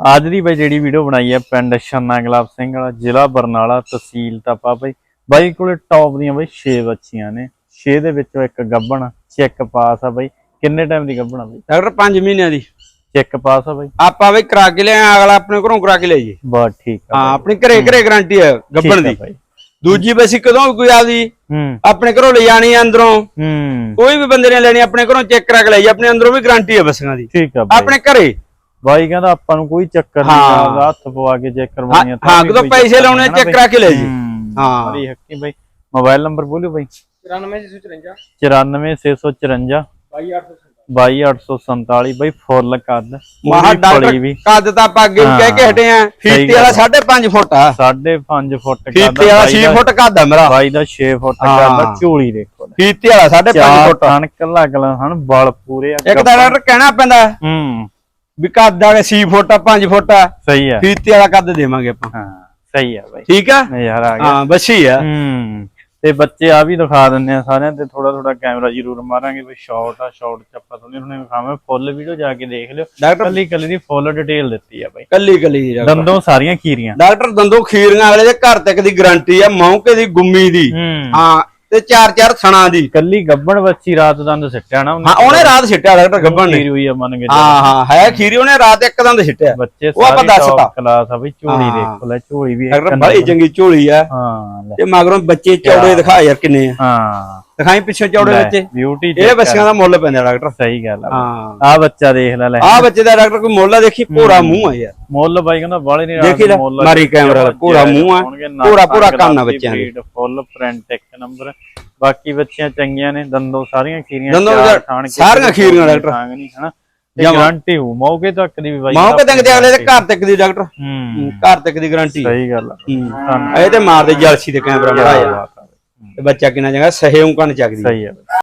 ਅੱਜ ਦੀ ਬਈ ਜਿਹੜੀ ਵੀਡੀਓ ਬਣਾਈ ਹੈ ਪਿੰਡ ਛੰਨਾ ਗੁਲਾਬ ਸਿੰਘ ਵਾਲਾ ਜ਼ਿਲ੍ਹਾ ਬਰਨਾਲਾ ਤਹਿਸੀਲ ਤਪਾ ਬਈ। ਬਾਈ ਕੋਲੇ ਟੌਪ ਦੀਆਂ ਬਈ 6 ਬੱਚੀਆਂ ਨੇ। 6 ਦੇ ਵਿੱਚੋਂ ਇੱਕ ਗੱਬਣ ਚੈੱਕ ਪਾਸ ਆ ਬਈ। ਕਿੰਨੇ ਟਾਈਮ ਦੀ ਗੱਬਣ ਆ ਬਈ? ਡਾਕਟਰ 5 ਮਹੀਨਿਆਂ ਦੀ। ਚੈੱਕ ਪਾਸ ਆ ਬਈ। ਆਪਾਂ ਵੀ ਕਰਾ ਕੇ ਲਿਆ ਅਗਲਾ ਆਪਣੇ ਘਰੋਂ ਕਰਾ ਕੇ ਲਿਆਈਏ। ਬਸ ਠੀਕ ਆ ਹਾਂ ਆਪਣੀ ਘਰੇ ਘਰੇ ਗਾਰੰਟੀ ਹੈ ਗੱਬਣ ਆ ਦੀ। ਬਾਈ। ਦੂਜੀ ਬਸੀ ਕਦੋਂ ਕੋਈ ਆਦੀ ਆਪਣੇ ਘਰੋਂ ਲੈ ਜਾਣੀ ਅੰਦਰੋਂ। ਕੋਈ ਵੀ ਬੰਦੇ ਨੇ ਲੈਣੀ ਆਪਣੇ ਘਰੋਂ ਚੈੱਕ ਕਰਾ ਕੇ ਲਈ ਆਪਣੇ ਅੰਦਰੋਂ ਵੀ ਗਾਰੰਟੀ ਹੈ ਬਸੀਆਂ ਦੀ। ਠੀਕ ਆ ਬਾਈ। ਆਪਣੇ ਘਰੇ। ਬਾਈ ਕਹਿੰਦਾ ਆਪਾਂ ਨੂੰ ਕੋਈ ਚੱਕਰ ਨਹੀਂ ਹੱਥ ਪਵਾ ਕੇ ਚੈੱਕ ਕਰਵਾਉਣੀ ਆ ਤਾਂ ਹਾਂ ਕੋਈ ਪੈਸੇ ਲਾਉਣੇ ਚੈੱਕ ਕਰਾ ਕੇ ਲੈ। ਜੀ। ਹੂੰ। ਬੜੀ ਹੱਕੀ ਬਾਈ ਮੋਬਾਈਲ ਨੰਬਰ ਬੋਲਿਓ ਬਾਈ। 94654 22847 ਬਾਈ ਫੁੱਲ ਕੱਦ। ਮਹਾ ਡਾਕਟਰ ਕੱਦ ਤਾਂ ਆਪਾਂ ਅੱਗੇ ਵੀ ਕਹਿ ਕੇ ਹਟੇ ਆ। ਫੀਤੇ ਵਾਲਾ ਆ। 5.5 ਫੁੱਟ ਆ। 5.5 ਫੁੱਟ ਕੱਦ ਫੀਤੇ ਵਾਲਾ 6 ਫੁੱਟ ਕੱਦ ਆ ਮੇਰਾ। ਬਾਈ ਦਾ 6 ਫੁੱਟ। ਕੱਦ ਝੋਲੀ ਦੇਖੋ। ਫੀਤੇ ਵਾਲਾ 5.5 ਚਾਰ ਫੁੱਟ ਥਣ ਕੱਲਾ ਕੱਲਾ ਹਨ ਬਲ ਪੂਰੇ ਆ। ਇੱਕ ਤਾਂ ਡਾਕਟਰ ਕਹਿਣਾ ਪੈਂਦਾ। ਹੂੰ। ਵੀ ਕੱਦ ਆ 6 ਫੁੱਟ ਆ 5 ਫੁੱਟ ਆ ਸਹੀ ਆ। ਫੀਤੇ ਵਾਲਾ ਕੱਦ ਦੇਵਾਂਗੇ ਆਪਾਂ। ਹਾਂ ਸਹੀ ਆ ਬਾਈ। ਠੀਕ ਆ? ਨਜ਼ਾਰਾ ਆ ਗਿਆ। ਹਾਂ ਬੱਸੀ ਆ। ਹੂੰ ਤੇ ਬੱਚੇ ਆ ਵੀ ਦਿਖਾ ਦਿੰਨੇ ਆ ਸਾਰਿਆਂ ਤੇ ਥੋੜਾ ਥੋੜਾ ਕੈਮਰਾ ਜ਼ਰੂਰ ਮਾਰਾਂਗੇ ਵੀ ਸ਼ਾਰਟ ਆ ਸ਼ਾਰਟ ਚ ਆਪਾਂ ਤੁਹਾਨੂੰ ਹੁਣੇ ਵਿਖਾਵਾਂ ਫੁੱਲ ਵੀਡੀਓ ਜਾ ਕੇ ਦੇਖ ਲਿਓ। ਡਾਕਟਰ ਕੱਲੀ ਕੱਲੀ ਦੀ ਫੁੱਲ ਡਿਟੇਲ ਦਿੱਤੀ ਆ ਬਾਈ। ਕੱਲੀ ਕੱਲੀ ਦੀ ਦੰਦੋਂ ਸਾਰੀਆਂ ਖੀਰੀਆਂ। ਡਾਕਟਰ ਦੰਦੋਂ ਖੀਰੀਆਂ ਅਗਲੇ ਦੇ ਘਰ ਤੱਕ ਦੀ ਗਾਰੰਟੀ ਆ ਮੌਕੇ ਦੀ ਗੁੰਮੀ ਦੀ। ਹਾਂ ਤੇ ਚਾਰ ਚਾਰ ਥਣਾ ਦੀ। ਕੱਲੀ ਗੱਬਣ ਬੱਚੀ ਰਾਤ ਦੰਦ ਸਿੱਟਿਆ ਨਾ ਹਾਂ ਉਹਨੇ ਰਾਤ ਛਿੱਟਿਆ ਡਾਕਟਰ ਗੱਭਣ ਨੇ। ਖੀਰੀ ਹੋਈ ਆ ਮੰਨ ਕੇ ਹਾਂ ਹਾਂ ਹੈ ਖੀਰੀ ਉਹਨੇ ਰਾਤ ਇੱਕ ਦੰਦ ਛਿੱਟਿਆ ਬੱਚੇ ਉਹ ਆਪਾਂ ਸਾਰੇ ਦੱਸ top ਆ ਬਈ ਝੋਲੀ ਹਾਂ। ਦੇਖੋ ਲੈ ਝੋਲੀ ਵੀ ਇੱਕ ਡਾਕਟਰ ਬੜੀ ਚੰਗੀ ਝੋਲੀ ਆ। ਹਾਂ ਲੈ। ਤੇ ਮਗਰੋਂ ਬੱਚੇ ਚੌੜੇ ਦਿਖਾ ਯਾਰ ਕਿੰਨੇ ਆ। ਹਾਂ। ਦਿਖਾਈ ਪਿੱਛੋਂ ਚੌੜੇ ਬੱਚੇ। ਬਿਊਟੀ ਇਹ ਬੱਚਿਆਂ ਦਾ ਮੁੱਲ ਪੈਂਦਾ ਡਾਕਟਰ। ਸਹੀ ਗੱਲ ਆ ਹਾਂ। ਆ ਬੱਚਾ ਦੇਖ ਲੈ ਲੈ। ਆ ਬੱਚੇ ਦਾ ਡਾਕਟਰ ਕੋਈ ਮੁੱਲ ਆ ਦੇਖੀ ਭੋਰਾ ਮੂੰਹ ਆ ਯਾਰ। ਮੁੱਲ ਬਾਈ ਕਹਿੰਦਾ ਬਾਲੇ ਨਹੀਂ ਦੇਖੀ ਲੈ, ਮਾਰੀ ਕੈਮਰਾ ਦਾ, ਭੂਰਾ ਮੂੰਹ ਆ, ਭੂਰਾ- ਭੂਰਾ ਕੰਨ ਆ ਬੱਚਿਆਂ ਦੇ। ਫੁੱਲ ਪ੍ਰਿੰਟ ਇੱਕ ਨੰਬਰ ਬਾਕੀ ਬੱਚੀਆਂ ਚੰਗੀਆਂ ਨੇ ਦੰਦੋਂ ਸਾਰੀਆਂ ਖੀਰੀਆਂ ਦੰਦੋਂ ਸਾਰੀਆਂ ਖੀਰੀਆਂ ਡਾਕਟਰ। ਖਾਂਗ ਨਹੀਂ ਹਨਾ। ਗਾਰੰਟੀ ਹੋ ਮੌਕੇ ਤੱਕ ਦੀ ਵੀ ਬਾਈ ਮੌਕੇ ਤੱਕ ਦੇ ਅਗਲੇ ਦੇ ਘਰ ਤੱਕ ਦੀ ਡਾਕਟਰ। ਹੂੰ। ਘਰ ਤੱਕ ਦੀ ਗਾਰੰਟੀ ਸਹੀ ਗੱਲ ਆ। ਹੂੰ। ਇਹ ਤੇ ਮਾਰਦੇ ਜਲਸੀ ਦੇ ਕੈਮਰਾ ਬੜਾ ਯਾਰ ਤੇ ਬੱਚਾ ਕਿੰਨਾ ਚੰਗਾ ਸਹੇ ਉਂਕਣ ਚੱਕਦੀ ਸਹੀ ਆ